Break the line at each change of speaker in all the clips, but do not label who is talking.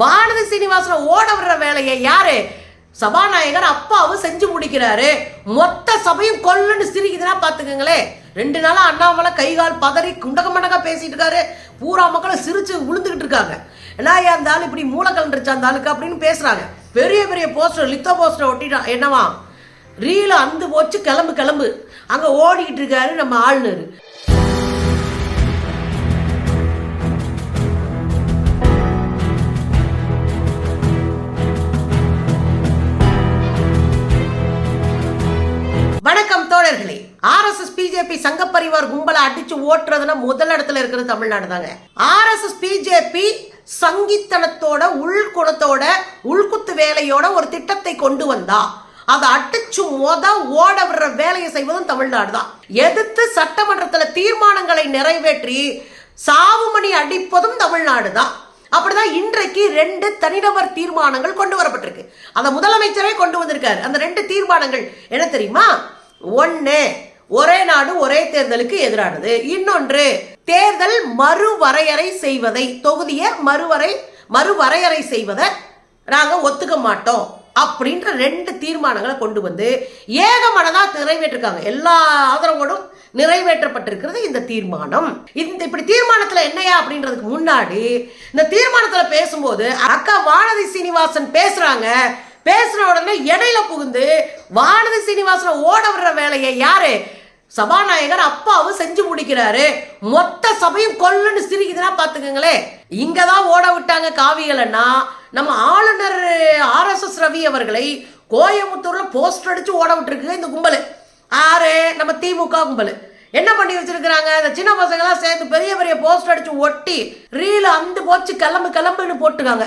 வானதி சீனிவாசன ஓட விடுற வேலையை யாரு? சபாநாயகர் அப்பாவும் செஞ்சு முடிக்கிறாரு. மொத்த சபையும் கொல்லுன்னு சிரிக்குதுன்னா பாத்துக்கங்களே ரெண்டு நாளா அண்ணாமலை கை கால் பதறி குண்டக மண்டகா பேசிட்டு இருக்காரு. பூரா மக்களும் சிரிச்சு விழுந்துகிட்டு இருக்காங்க. என்ன இருந்தாலும் இப்படி மூளை கலண்டுருச்சு அந்த ஆளுக்கு? அப்படின்னு பேசுறாங்க. பெரிய பெரிய போஸ்டர் லித்தோ போஸ்டர் ஒட்டிட்டான் என்னவா? ரீல அந்து போச்சு கிளம்பு கிளம்பு. அங்க ஓடிக்கிட்டு இருக்காரு நம்ம ஆளுநர். பிஜேபி சங்க பரிவார் கும்பலை அடிச்சு ஓட்டுறதுன்னா முதல் இடத்துல இருக்கிறது தமிழ்நாடு தாங்க ஆர்எஸ்எஸ் பிஜேபி சங்கித்தனத்தோட உள்குணத்தோட உள்குத்து வேலையோட ஒரு திட்டத்தை கொண்டு வந்தா அதை அடிச்சு மொத ஓட விடுற வேலையை செய்வதும் தமிழ்நாடு தான் எதிர்த்து சட்டமன்றத்தில் தீர்மானங்களை நிறைவேற்றி சாவுமணி அடிப்பதும் தமிழ்நாடு தான் அப்படிதான் இன்றைக்கு ரெண்டு தனிநபர் தீர்மானங்கள் கொண்டு வரப்பட்டிருக்கு. அந்த முதலமைச்சரே கொண்டு வந்திருக்காரு. அந்த ரெண்டு தீர்மானங்கள் என்ன தெரியுமா? ஒன்னு ஒரே நாடு ஒரே தேர்தலுக்கு எதிரானது. இன்னொன்று தேர்தல் மறுவரையறை செய்வதை தொகுதியை மறுவரை மறுவரையறை செய்வதை நாங்கள் ஒத்துக்க மாட்டோம் அப்படின்ற ரெண்டு தீர்மானங்களை கொண்டு வந்து ஏகமனதாக நிறைவேற்றிருக்காங்க. எல்லா ஆதரவோடும் நிறைவேற்றப்பட்டிருக்கிறது இந்த தீர்மானம். இந்த இப்படி தீர்மானத்தில் என்னையா அப்படின்றதுக்கு முன்னாடி இந்த தீர்மானத்தில் பேசும்போது அக்கா வானதி சீனிவாசன் பேசுறாங்க. பேசுன உடனே இடையில புகுந்து வானதி சீனிவாசன் ஓட விடுற வேலையை யாரு? சபாநாயகர் அப்பாவும் செஞ்சு முடிக்கிறாரு. மொத்த சபையும் கொல்லுன்னு சிரிக்குதுன்னா பாத்துக்கங்களே இங்கதான் ஓட விட்டாங்க காவிகளைன்னா நம்ம ஆளுநர் ஆர் எஸ் எஸ் ரவி அவர்களை கோயம்புத்தூர்ல போஸ்டர் அடிச்சு ஓட விட்டுருக்கு இந்த கும்பல். ஆறு நம்ம திமுக கும்பல். என்ன பண்ணி வச்சிருக்கிறாங்க? இந்த சின்ன பசங்களாம் சேர்ந்து பெரிய பெரிய போஸ்டர் அடிச்சு ஒட்டி ரீல் அந்து போச்சு கிளம்பு கிளம்புன்னு போட்டுக்காங்க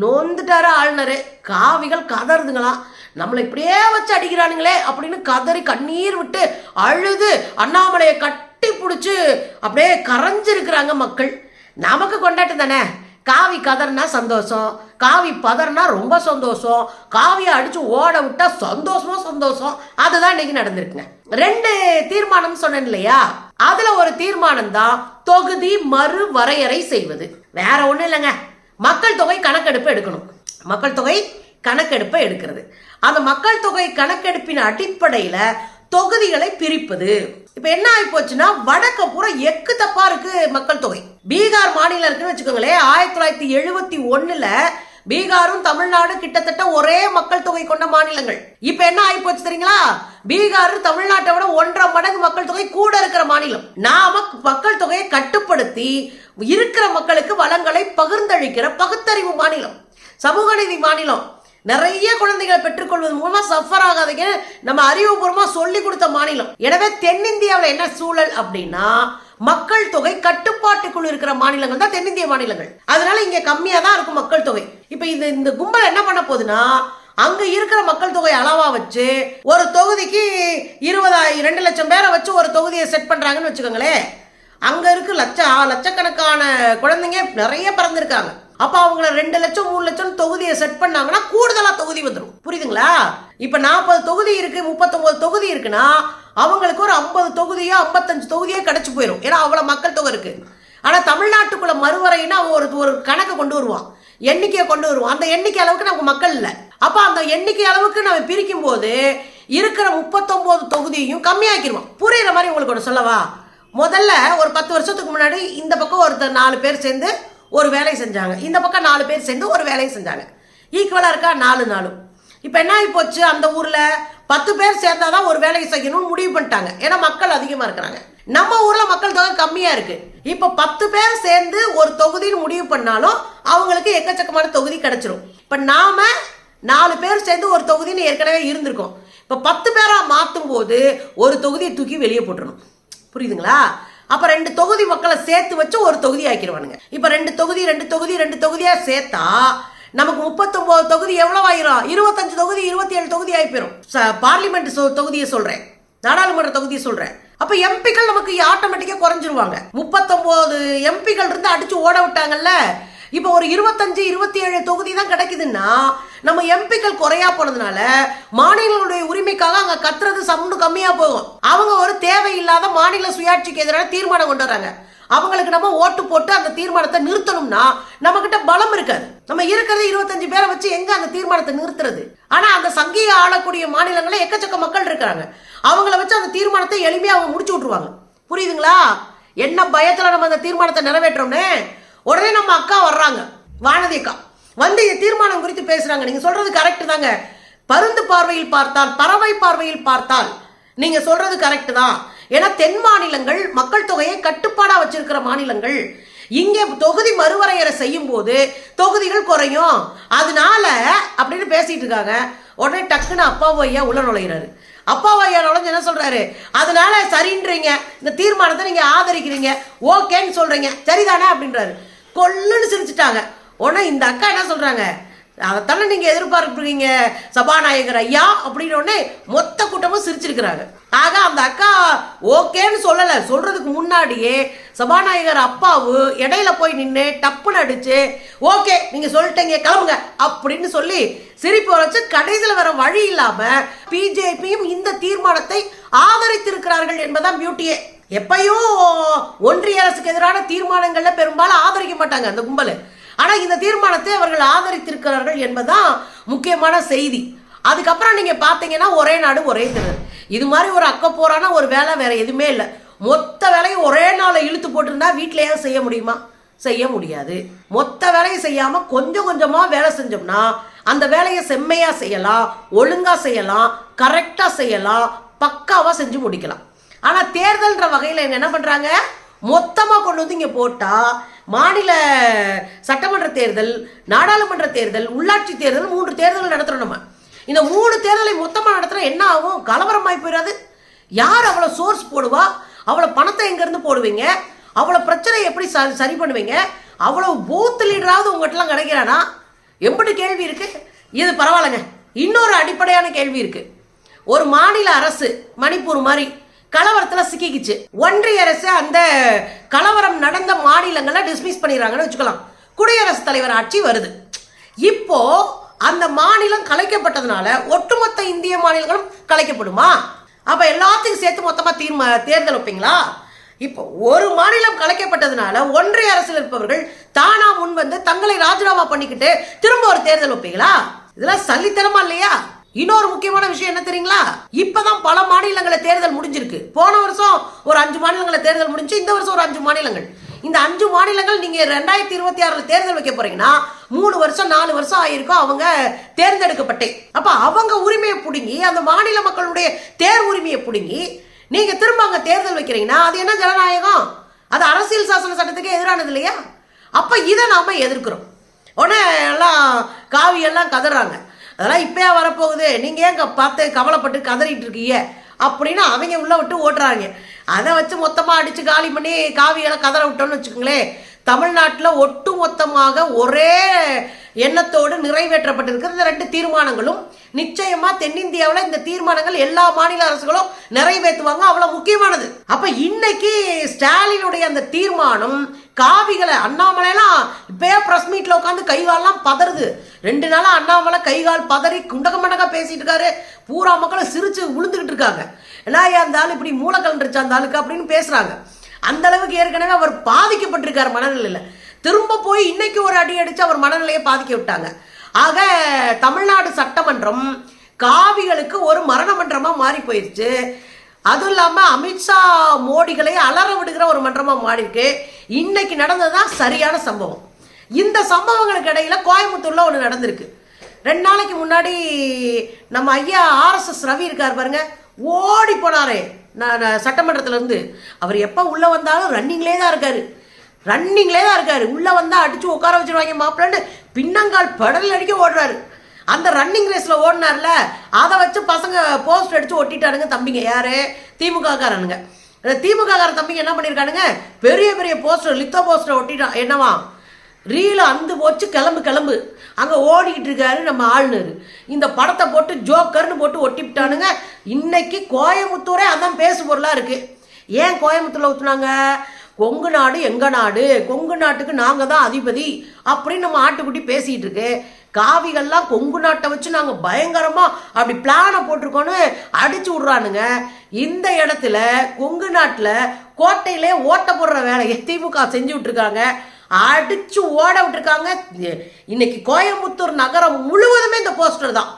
நொந்துட்டாரு ஆளுநரு. காவிகள் கதறுதுங்களாம். நம்மளை இப்படியே வச்சு அடிக்கிறானுங்களே அப்படின்னு கதறி கண்ணீர் விட்டு அழுது அண்ணாமலையை கட்டி பிடிச்சி அப்படியே கரைஞ்சிருக்கிறாங்க மக்கள். நமக்கு கொண்டாட்டம் தானே? காவி கதர்னா சந்தோஷம் காவி பதர்னா ரொம்ப சந்தோஷம் காவியை அடிச்சு ஓட விட்டா சந்தோஷமும் சந்தோஷம். அதுதான் இன்னைக்கு நடந்திருக்குங்க. ரெண்டு தீர்மானம் சொன்னேன் இல்லையா? அதுல ஒரு தீர்மானம் தான் தொகுதி மறு வரையறை செய்வது. வேற ஒண்ணும் இல்லைங்க. மக்கள் தொகை கணக்கெடுப்பு எடுக்கணும். மக்கள் தொகை கணக்கெடுப்பை எடுக்கிறது. அந்த மக்கள் தொகை கணக்கெடுப்பின் அடிப்படையில தொகுதிகளை பிரிப்பது. இப்ப என்ன ஆகி போச்சுன்னா வடக்க பூரா எக்கு தப்பா இருக்கு மக்கள் தொகை. பீகார் மாநிலம் இருக்குன்னு வச்சுக்கோங்களேன் ஆயிரத்தி தொள்ளாயிரத்தி எழுபத்தி ஒண்ணுல பீகாரும் தமிழ்நாடு கிட்டத்தட்ட ஒரே மக்கள் தொகை கொண்ட மாநிலங்கள். இப்ப என்ன ஆகி போச்சு தெரியுங்களா? பீகார் தமிழ்நாட்டை விட ஒன்றரை மடங்கு மக்கள் தொகை கூட இருக்கிற மாநிலம். நாம மக்கள் தொகையை கட்டுப்படுத்தி இருக்கிற மக்களுக்கு வளங்களை பகிர்ந்தளிக்கிற பகுத்தறிவு மாநிலம். சமூக நீதி மாநிலம். நிறைய குழந்தைகளை பெற்றுக்கொள்வது மூலமா சஃபர் ஆகாதீங்க. நம்ம அறிவுபூர்வமா சொல்லி கொடுத்த மாநிலம். எனவே தென்னிந்தியாவில் என்ன சூழல் அப்படின்னா மக்கள் தொகை கட்டுப்பாட்டுக்குள் இருக்கிற மாநிலங்கள் தான் தென்னிந்திய மாநிலங்கள். அதனால இங்க கம்மியா தான் இருக்கும் மக்கள் தொகை. இப்ப இது இந்த கும்பல் என்ன பண்ண போகுதுன்னா அங்க இருக்கிற மக்கள் தொகை அளவா வச்சு ஒரு தொகுதிக்கு இருபதாயிரம் ரெண்டு லட்சம் பேரை வச்சு ஒரு தொகுதியை செட் பண்றாங்கன்னு வச்சுக்கோங்களேன். அங்க இருக்கு லட்ச லட்சக்கணக்கான குழந்தைங்க நிறைய பிறந்திருக்காங்க. அப்போ அவங்கள ரெண்டு லட்சம் மூணு லட்சம் தொகுதியை செட் பண்ணாங்கன்னா கூடுதலாக தொகுதி வந்துடும் புரியுதுங்களா? இப்போ நாற்பது தொகுதி இருக்குது முப்பத்தொம்போது தொகுதி இருக்குன்னா அவங்களுக்கு ஒரு ஐம்பது தொகுதியோ ஐம்பத்தஞ்சு தொகுதியோ கிடச்சி போயிடும் ஏன்னா அவ்வளோ மக்கள் தொகை இருக்குது ஆனால் தமிழ்நாட்டுக்குள்ள மறுவரைன்னா ஒரு ஒரு கணக்கு கொண்டு வருவான். எண்ணிக்கையை கொண்டு வருவான். அந்த எண்ணிக்கை அளவுக்கு நமக்கு மக்கள் இல்லை. அப்போ அந்த எண்ணிக்கை அளவுக்கு நம்ம பிரிக்கும் போது இருக்கிற முப்பத்தொம்போது தொகுதியையும் கம்மியாக்கிடுவான் புரியுற மாதிரி உங்களுக்கு ஒன்று சொல்லவா? முதல்ல ஒரு பத்து வருஷத்துக்கு முன்னாடி இந்த பக்கம் ஒருத்தர் நாலு பேர் சேர்ந்து ஒரு வேலையை செஞ்சாங்க. இந்த பக்கம் நாலு பேர் சேர்ந்து ஒரு வேலையை செஞ்சாங்க. ஈக்குவலாக இருக்கா? நாலு நாளும். இப்போ என்ன ஆகி போச்சு? அந்த ஊரில் பத்து பேர் சேர்ந்தாதான் ஒரு வேலையை செய்யணும்னு முடிவு பண்ணிட்டாங்க. ஏன்னா மக்கள் அதிகமாக இருக்கிறாங்க. நம்ம ஊரில் மக்கள் தொகை கம்மியாக இருக்குது இப்போ பத்து பேர் சேர்ந்து ஒரு தொகுதின்னு முடிவு பண்ணாலும் அவங்களுக்கு எக்கச்சக்கமான தொகுதி கிடச்சிரும். இப்போ நாம் நாலு பேர் சேர்ந்து ஒரு தொகுதின்னு ஏற்கனவே இருந்திருக்கோம். இப்போ பத்து பேராக மாற்றும் போது ஒரு தொகுதியை தூக்கி வெளியே போட்டுடணும் புரியுதுங்களா? அப்ப ரெண்டு தொகுதி மக்களை சேர்த்து வச்சு ஒரு தொகுதி ஆக்கிடுவானுங்க. இப்ப ரெண்டு தொகுதி ரெண்டு தொகுதி ரெண்டு தொகுதியா சேர்த்தா நமக்கு முப்பத்தொன்பது தொகுதி எவ்வளவு ஆயிரும்? இருபத்தஞ்சு தொகுதி இருபத்தி ஏழு தொகுதி ஆகி போயிரும். ச- பார்லிமெண்ட் சொ- தொகுதியை சொல்றேன். நாடாளுமன்ற தொகுதியை சொல்றேன். அப்ப எம்பிக்கள் நமக்கு ஆட்டோமேட்டிக்கா குறைஞ்சிருவாங்க. முப்பத்தொன்பது எம்பிக்கள் இருந்து அடிச்சு ஓட விட்டாங்கல்ல இப்போ ஒரு இருபத்தஞ்சு இருபத்தி ஏழு தொகுதி தான் கிடைக்குதுன்னா நம்ம எம்பிக்கள் குறையா போனதுனால மாநிலங்களுடைய உரிமைக்காக அங்க கத்துறது சவுண்டு கம்மியா போகும். அவங்க ஒரு தேவையில்லாத மாநில சுயாட்சிக்கு எதிரான தீர்மானம் கொண்டு வராங்க. அவங்களுக்கு நம்ம ஓட்டு போட்டு அந்த தீர்மானத்தை நிறுத்தணும்னா நம்ம கிட்ட பலம் இருக்காது. நம்ம இருக்கிறது இருபத்தஞ்சு பேரை வச்சு எங்க அந்த தீர்மானத்தை நிறுத்துறது? ஆனா அந்த சங்கியை ஆளக்கூடிய மாநிலங்களில் எக்கச்சக்க மக்கள் இருக்கிறாங்க அவங்கள வச்சு அந்த தீர்மானத்தை எளிமையா அவங்க முடிச்சு விட்டுருவாங்க. புரியுதுங்களா? என்ன பயத்துல நம்ம அந்த தீர்மானத்தை நிறைவேற்றோம்னு? உடனே நம்ம அக்கா வர்றாங்க. வானதி அக்கா வந்து இந்த தீர்மானம் குறித்து பேசுறாங்க. நீங்க சொல்றது கரெக்ட் தாங்க. பருந்து பார்வையில் பார்த்தால் பறவை பார்வையில் பார்த்தால் நீங்க சொல்றது கரெக்ட் தான். ஏன்னா தென் மாநிலங்கள் மக்கள் தொகையை கட்டுப்பாடா வச்சிருக்கிற மாநிலங்கள். இங்கே தொகுதி மறுவரையறை செய்யும் போது தொகுதிகள் குறையும். அதனால அப்படின்னு பேசிட்டு இருக்காங்க. உடனே டக்குன்னு அப்பாவு ஐயா உள்ள நுழையிறாரு. அப்பாவு ஐயா நுழைஞ்சு என்ன சொல்றாரு? அதனால சரின்றீங்க. இந்த தீர்மானத்தை நீங்க ஆதரிக்கிறீங்க. ஓகேன்னு சொல்றீங்க. சரிதானே? அப்படின்றாரு. கொல்லுன்னு சிரிச்சிட்டாங்க. உடனே இந்த அக்கா என்ன சொல்கிறாங்க அதைத்தானே நீங்கள் எதிர்பார்க்குறீங்க சபாநாயகர் ஐயா? அப்படின்னு உடனே மொத்த கூட்டமும் சிரிச்சிருக்கிறாங்க. ஆக அந்த அக்கா ஓகேன்னு சொல்லலை. சொல்கிறதுக்கு முன்னாடியே சபாநாயகர் அப்பாவு இடையில போய் நின்று டப்புன்னு அடிச்சு ஓகே நீங்கள் சொல்லிட்டீங்க கிளம்புங்க அப்படின்னு சொல்லி சிரிப்பு வரைச்சு கடைசியில் வர வழி இல்லாமல் பிஜேபியும் இந்த தீர்மானத்தை ஆதரித்திருக்கிறார்கள் என்பதான் பியூட்டியே எப்பயும் ஒன்றிய அரசுக்கு எதிரான தீர்மானங்களில் பெரும்பாலும் ஆதரிக்க மாட்டாங்க அந்த கும்பல். ஆனால் இந்த தீர்மானத்தை அவர்கள் ஆதரித்திருக்கிறார்கள் என்பதுதான் முக்கியமான செய்தி. அதுக்கப்புறம் நீங்கள் பார்த்தீங்கன்னா ஒரே நாடு ஒரே தேர்தல் இது மாதிரி ஒரு அக்கப்போரான ஒரு வேலை வேற எதுவுமே இல்லை. மொத்த வேலையும் ஒரே நாளை இழுத்து போட்டிருந்தா வீட்டிலேயே செய்ய முடியுமா? செய்ய முடியாது. மொத்த வேலையும் செய்யாமல் கொஞ்சம் கொஞ்சமாக வேலை செஞ்சோம்னா அந்த வேலையை செம்மையாக செய்யலாம் ஒழுங்காக செய்யலாம் கரெக்டாக செய்யலாம் பக்காவாக செஞ்சு முடிக்கலாம். ஆனால் தேர்தல்ன்ற வகையில் என்ன பண்ணுறாங்க மொத்தமாக கொண்டு வந்து இங்கே போட்டால் மாநில சட்டமன்ற தேர்தல் நாடாளுமன்ற தேர்தல் உள்ளாட்சி தேர்தல் மூன்று தேர்தல் நடத்துகிறோம் நம்ம. இந்த மூணு தேர்தலை மொத்தமாக நடத்துறா என்ன ஆகும்? கலவரமாய் போயிடாது யார் அவ்வளோ சோர்ஸ் போடுவா? அவ்வளோ பணத்தை எங்கேருந்து போடுவீங்க? அவ்வளோ பிரச்சனை எப்படி ச- சரி பண்ணுவீங்க? அவ்வளோ பூத் லீடராவது உங்கள்கிட்டலாம் கிடைக்கிறானா? எப்படி கேள்வி இருக்குது இது பரவாயில்லைங்க. இன்னொரு அடிப்படையான கேள்வி இருக்குது ஒரு மாநில அரசு மணிப்பூர் மாதிரி கலவரத்தில் சிக்கிக்கிச்சு. ஒன்றிய அரசு அந்த கலவரம் நடந்த மாநிலங்களை டிஸ்மிஸ் பண்ணிடுறாங்கன்னு வச்சுக்கலாம். குடியரசுத் தலைவர் ஆட்சி வருது. இப்போ அந்த மாநிலம் கலைக்கப்பட்டதுனால ஒட்டுமொத்த இந்திய மாநிலங்களும் கலைக்கப்படுமா? அப்போ எல்லாத்தையும் சேர்த்து மொத்தமாக தீர்மா தேர்தல் வைப்பீங்களா? இப்போ ஒரு மாநிலம் கலைக்கப்பட்டதுனால ஒன்றிய அரசில் இருப்பவர்கள் தானா முன் வந்து தங்களை ராஜினாமா பண்ணிக்கிட்டு திரும்ப ஒரு தேர்தல் வைப்பீங்களா? இதெல்லாம் சல்லித்தனமா இல்லையா? இன்னொரு முக்கியமான விஷயம் என்ன தெரியுங்களா? இப்பதான் பல மாநிலங்களை தேர்தல் முடிஞ்சிருக்கு. போன வருஷம் ஒரு அஞ்சு மாநிலங்களை தேர்தல் முடிஞ்சு இந்த வருஷம் ஒரு அஞ்சு மாநிலங்கள். இந்த அஞ்சு மாநிலங்கள் நீங்க ரெண்டாயிரத்தி இருபத்தி ஆறுல தேர்தல் வைக்க போறீங்கன்னா மூணு வருஷம் நாலு வருஷம் ஆயிருக்கும் அவங்க தேர்ந்தெடுக்கப்பட்டே. அப்ப அவங்க உரிமையை பிடுங்கி அந்த மாநில மக்களுடைய தேர் உரிமையை பிடுங்கி நீங்க திரும்ப அங்க தேர்தல் வைக்கிறீங்கன்னா அது என்ன ஜனநாயகம்? அது அரசியல் சாசன சட்டத்துக்கு எதிரானது இல்லையா? அப்ப இதை நாம எதிர்க்கிறோம். உடனே எல்லாம் காவி எல்லாம் கதறாங்க. அதெல்லாம் இப்பயா வரப்போகுது. நீங்கள் ஏன் பார்த்து கவலைப்பட்டு கதறிட்டு இருக்கீங்க அப்படின்னு அவங்க உள்ள விட்டு ஓட்டுறாங்க. அதை வச்சு மொத்தமாக அடித்து காலி பண்ணி காவியெல்லாம் கதற விட்டோம்னு வச்சுக்கோங்களேன். தமிழ்நாட்டில் ஒட்டு மொத்தமாக ஒரே எண்ணத்தோடு நிறைவேற்றப்பட்டிருக்கிற இந்த ரெண்டு தீர்மானங்களும். நிச்சயமா தென்னிந்தியாவில் இந்த தீர்மானங்கள் எல்லா மாநில அரசுகளும் நிறைவேற்றுவாங்க. அவ்வளோ முக்கியமானது. அப்போ இன்னைக்கு ஸ்டாலினுடைய அந்த தீர்மானம் காவிகளை அண்ணாமலைலாம் இப்பயே ப்ரெஸ் மீட்டில் உட்காந்து கைகாலெலாம் பதறுது. ரெண்டு நாளாக அண்ணாமலை கை கால் பதறி குண்டக மண்டக பேசிட்டு இருக்காரு. பூரா மக்களும் சிரித்து விழுந்துக்கிட்டு இருக்காங்க. என்ன அந்த ஆள் இப்படி மூளை கலண்டுருச்சு அந்த ஆளுக்கு அப்படின்னு பேசுகிறாங்க அந்த அளவுக்கு ஏற்கனவே அவர் பாதிக்கப்பட்டிருக்கார் மனநிலையில். திரும்ப போய் இன்னைக்கு ஒரு அடி அடித்து அவர் மனநிலையை பாதிக்க விட்டாங்க. ஆக தமிழ்நாடு சட்டமன்றம் காவிகளுக்கு ஒரு மரண மன்றமாக மாறி போயிடுச்சு அதுவும் இல்லாமல் அமித்ஷா மோடிகளை அலற விடுகிற ஒரு மன்றமாக மாறி இருக்கு இன்னைக்கு நடந்ததுதான் சரியான சம்பவம். இந்த சம்பவங்களுக்கு இடையில கோயம்புத்தூர்ல ஒன்று நடந்திருக்கு. ரெண்டு நாளைக்கு முன்னாடி நம்ம ஐயா ஆர்எஸ்எஸ் ரவி இருக்கார் பாருங்க. ஓடி போனாரே. நான் நான் சட்டமன்றத்துல இருந்து. அவர் எப்போ உள்ள வந்தாலும் ரன்னிங்லேயே தான் இருக்காரு. ரன்னிங்லே தான் இருக்காரு. உள்ள வந்தா அடிச்சு உட்கார வச்சிருவாங்க மாப்பிள்ளன்னு பின்னங்கால் படல் அடிக்க ஓடுறாரு. அந்த ரன்னிங் ரேஸ்ல ஓடினார்ல அதை வச்சு பசங்க போஸ்ட் அடிச்சு ஒட்டிட்டானுங்க தம்பிங்க. யாரு? திமுக காரனுங்க திமுக கார தம்பிங்க என்ன பண்ணியிருக்கானுங்க பெரிய பெரிய போஸ்டர் லித்தோ போஸ்டர் ஒட்டிட்டான் என்னவா? ரீல அந்து போச்சு கிளம்பு கிளம்பு. அங்கே ஓடிக்கிட்டு இருக்காரு நம்ம ஆளுநர். இந்த படத்தை போட்டு ஜோக்கர்னு போட்டு ஒட்டிவிட்டானுங்க இன்னைக்கு கோயம்புத்தூரே அதான் பேசு பொருளாக இருக்கு. ஏன் கோயம்புத்தூரில் ஊற்றுனாங்க கொங்கு நாடு எங்கள் நாடு? கொங்கு நாட்டுக்கு நாங்கள் தான் அதிபதி. அப்படின்னு நம்ம ஆட்டுக்குட்டி பேசிகிட்டு இருக்கு. காவிகள்லாம் கொங்கு நாட்டை வச்சு நாங்கள் பயங்கரமா அப்படி பிளானை போட்டிருக்கோன்னு அடிச்சு விடுறானுங்க. இந்த இடத்துல கொங்கு நாட்டில் கோட்டையிலே ஓட்ட போடுற வேலையை திமுக செஞ்சு விட்டுருக்காங்க. அடிச்சு ஓட விட்டுருக்காங்க. இன்னைக்கு கோயம்புத்தூர் நகரம் முழுவதுமே இந்த போஸ்டர் தான்.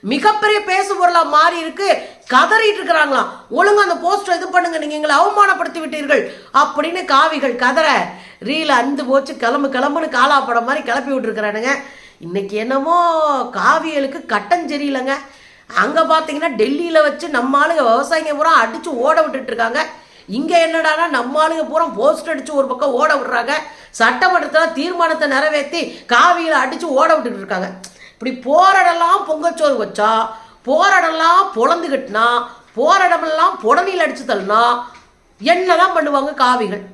மிகப்பெரிய பேசு பொருளாக மாறி இருக்கு. கதறிட்டு இருக்கிறாங்களாம். ஒழுங்கு அந்த போஸ்டர் இது பண்ணுங்க. நீங்க எங்களை அவமானப்படுத்தி விட்டீர்கள். அப்படின்னு காவிகள் கதற ரீல அந்து போச்சு. கிளம்பு கிளம்புன்னு காலாப்படம் மாதிரி கிளப்பி விட்டுருக்கிறானுங்க. இன்னைக்கு என்னமோ காவியலுக்கு கட்டம் சரியில்லைங்க. அங்கே பார்த்தீங்கன்னா டெல்லியில் வச்சு நம்ம ஆளுங்க விவசாயிங்க பூரா அடித்து ஓட விட்டுட்டு இருக்காங்க. என்னடானா நம்ம ஆளுங்க பூரா போஸ்ட் அடித்து ஒரு பக்கம் ஓட விடுறாங்க. சட்டமன்றத்தில் தீர்மானத்தை நிறைவேற்றி காவியில் அடித்து ஓட விட்டுட்டு இருக்காங்க. இப்படி போராடலாம் பொங்கச்சோறு வச்சா போராடலாம் பொழந்து கட்டினா போராடமெல்லாம் புடவையில் அடித்து தள்ளினா என்னதான் பண்ணுவாங்க காவிகள்?